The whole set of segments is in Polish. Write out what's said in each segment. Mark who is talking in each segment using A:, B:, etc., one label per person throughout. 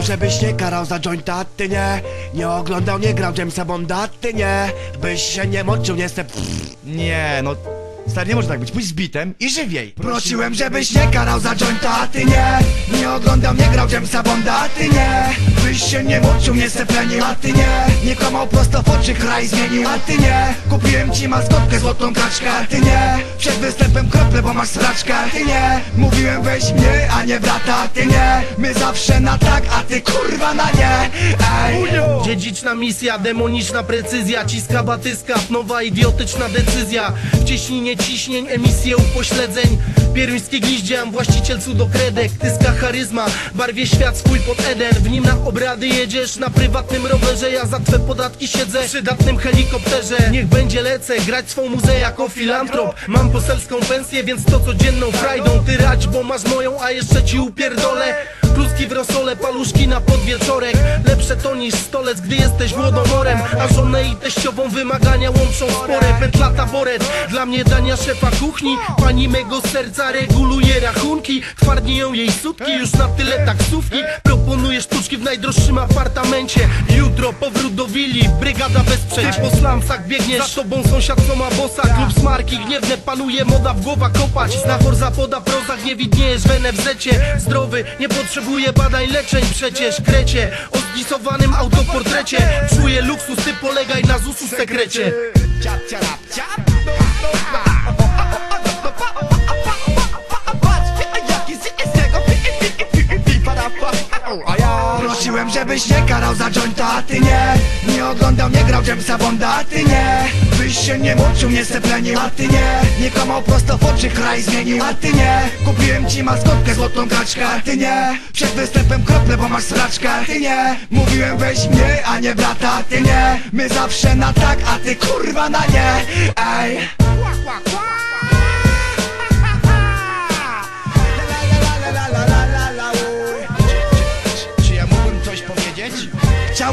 A: żebyś nie karał za jointa, ty nie. Nie oglądał, nie grał Jamesa Bonda, ty nie. Byś się nie moczył, nie se...
B: Nie, no... Stary, nie może tak być, pójdź z bitem i żywiej
A: Prosiłem, żebyś nie karał za jointa, a ty nie. Nie oglądał, nie grał Jamesa Bonda, a ty nie. Byś się nie moczył, nie seplenił, a ty nie. Nie kłamał prosto w oczy, kraj zmienił, a ty nie. Kupiłem ci maskotkę, złotą kaczkę, a ty nie. Przed występem krople, bo masz straczkę, a ty nie. Mówiłem weź mnie, a nie brata, a ty nie. My zawsze na tak, a ty kurwa na nie. Ej
C: Dziedziczna misja, demoniczna precyzja Ciska batyskaw, nowa idiotyczna decyzja. W cieśninie ciśnień, emisję upośledzeń. Pieruńskie gniździam, właściciel cudokredek Tyska charyzma, barwie świat swój pod Eden W nim na obrady jedziesz. Na prywatnym rowerze Ja za twe podatki siedzę. W przydatnym helikopterze Niech będzie lecę, grać swą muzę jako filantrop. Mam poselską pensję, więc to codzienną frajdą. Ty radź, bo masz moją, a jeszcze ci upierdolę Kluski w rosole, paluszki na podwieczorek. Lepsze to niż stolec, gdy jesteś młodomorem. A żonę i teściową wymagania łączą spore Pętla taboret, dla mnie dania szefa kuchni. Pani mego serca reguluje rachunki. Twardnieją jej sutki, już na tyle taksówki Sztuczki w najdroższym apartamencie. Jutro powrót do willi, brygada wesprzeć Ty po slumsach biegniesz, za tobą sąsiad co ma bossa. Klub smarki, gniewne panuje moda w głowa kopać. Znachor zapoda prozach, nie widniejesz w NFZ-cie Zdrowy, nie potrzebuje badań leczeń przecież. Krecie, o zdisowanym autoportrecie. Czuję luksus, ty polegaj na ZUS-u sekrecie.
B: Ciap, ciarap, ciap
A: Żebyś nie karał za jointa, a ty nie. Nie oglądał, nie grał Jamesa Bonda, a ty nie. Byś się nie moczył, nie seplenił, a ty nie. Nie kłamał prosto w oczy, kraj zmienił, a ty nie. Kupiłem ci maskotkę, złotą kaczkę, a ty nie. Przed występem krople, bo masz straczkę, a ty nie. Mówiłem weź mnie, a nie brata, a ty nie. My zawsze na tak, a ty kurwa na nie. Ej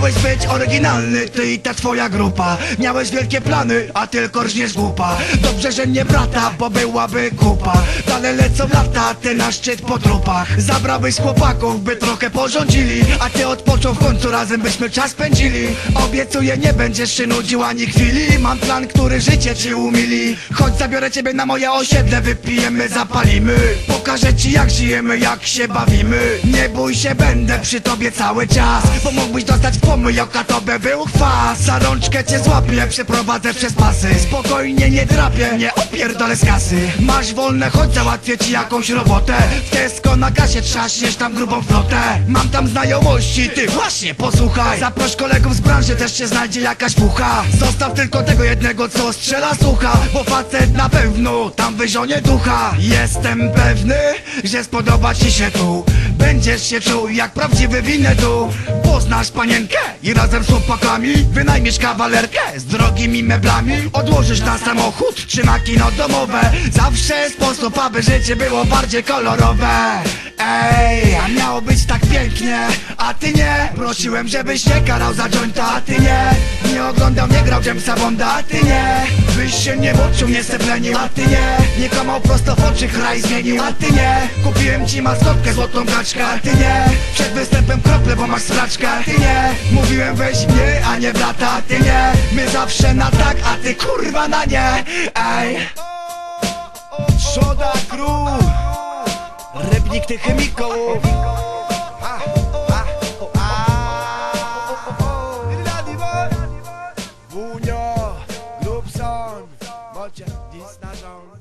A: Chciałeś być oryginalny, ty i ta twoja grupa. Miałeś wielkie plany, a tylko rżniesz głupa. Dobrze, że nie brata, bo byłaby kupa. Dalej lecą lata, ty na szczyt po trupach. Zabrałeś chłopaków, by trochę porządzili A ty odpoczął w końcu, razem byśmy czas spędzili. Obiecuję, nie będziesz się nudził ani chwili. Mam plan, który życie ci umili. Chodź, zabiorę ciebie na moje osiedle, wypijemy, zapalimy. Pokażę ci jak żyjemy, jak się bawimy. Nie bój się, będę przy tobie cały czas. Bo mógłbyś dostać w pomyj, oka tobie był chwas Za rączkę cię złapię, przeprowadzę przez pasy. Spokojnie nie drapię, nie opierdolę z kasy. Masz wolne, chodź załatwię ci jakąś robotę. W Tesco na kasie trzaśniesz tam grubą flotę. Mam tam znajomości, ty właśnie posłuchaj. Zaproś kolegów z branży, też się znajdzie jakaś pucha. Zostaw tylko tego jednego, co strzela sucha Bo facet na pewno tam wyzionie ducha. Jestem pewny, że spodoba ci się tu Będziesz się czuł jak prawdziwy winetu Poznasz panienkę i razem z chłopakami Wynajmiesz kawalerkę. Z drogimi meblami Odłożysz na samochód. Czy na kino domowe. Zawsze sposób, aby życie było bardziej kolorowe. Ej, a miało być tak pięknie. A ty nie? Prosiłem, żebyś nie karał za jointa. A ty nie? Nie oglądał, nie grał Jamesa Bonda. A ty nie? Byś się nie moczył, nie seplenił A ty nie? Nie kłamał prosto w oczy, kraj zmienił. A ty nie? Kupiłem ci maskotkę, złotą kaczkę A ty nie Przed występem krople, bo masz straczkę A ty nie Mówiłem weź mnie, a nie brata. Ty nie My zawsze na tak, a ty kurwa na nie. Ej.
B: Trzoda crew
A: Rybnik tych chemików
B: Wunio, Grubson, Disna Rząd